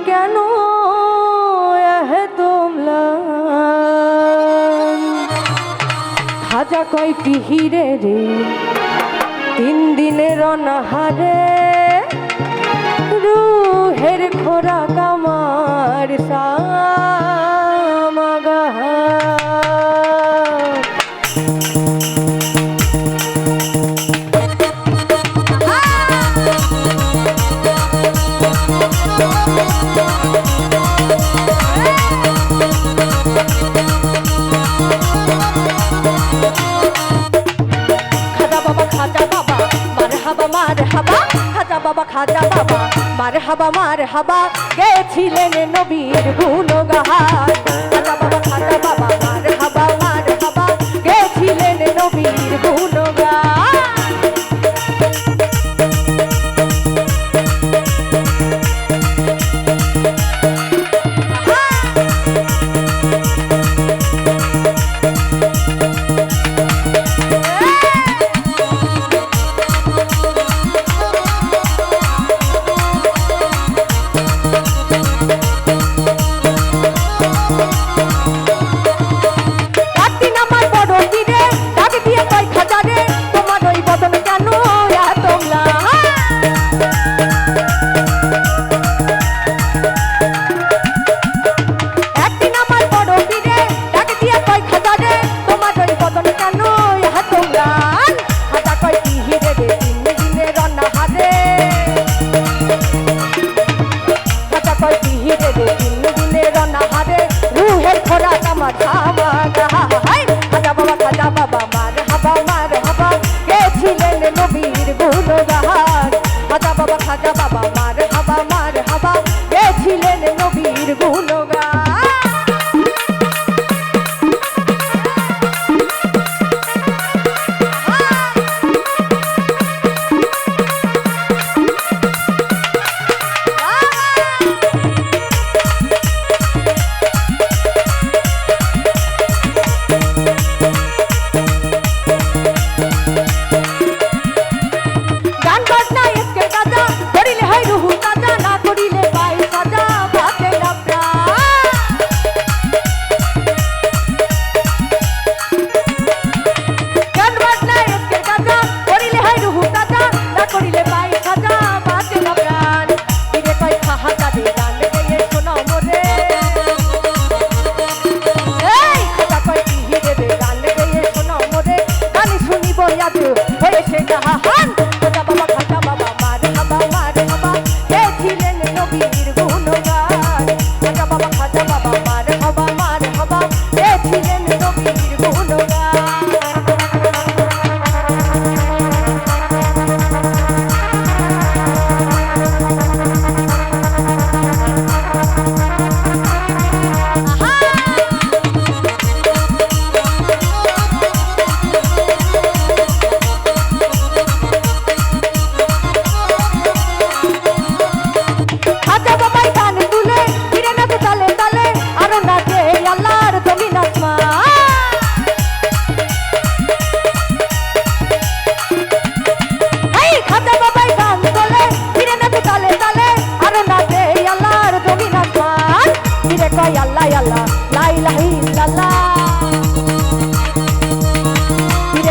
কেন তোমলা হাজা কয়টি হিরে রে তিন দিনের অনাহারে রুহের খোরাক কামার সা হাবা মার হাবা খাজা বাবা খাজা বাবা মার হাবা মার হাবা গেছিলেন নবীর গুণগাহার। খাজা বাবা খাজা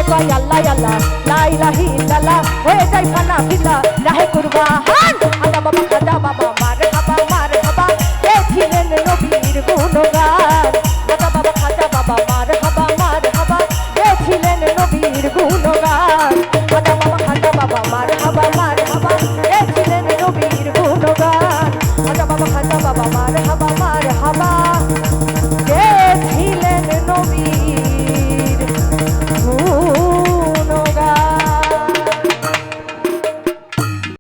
কয় আল্লাহ আল্লাহ। লাইলাহি ইল্লাল্লাহ। হয়ে যায় ফানা ফিল্লা রাহে কুরবান। আদা বাবা আদা বাবা, মার।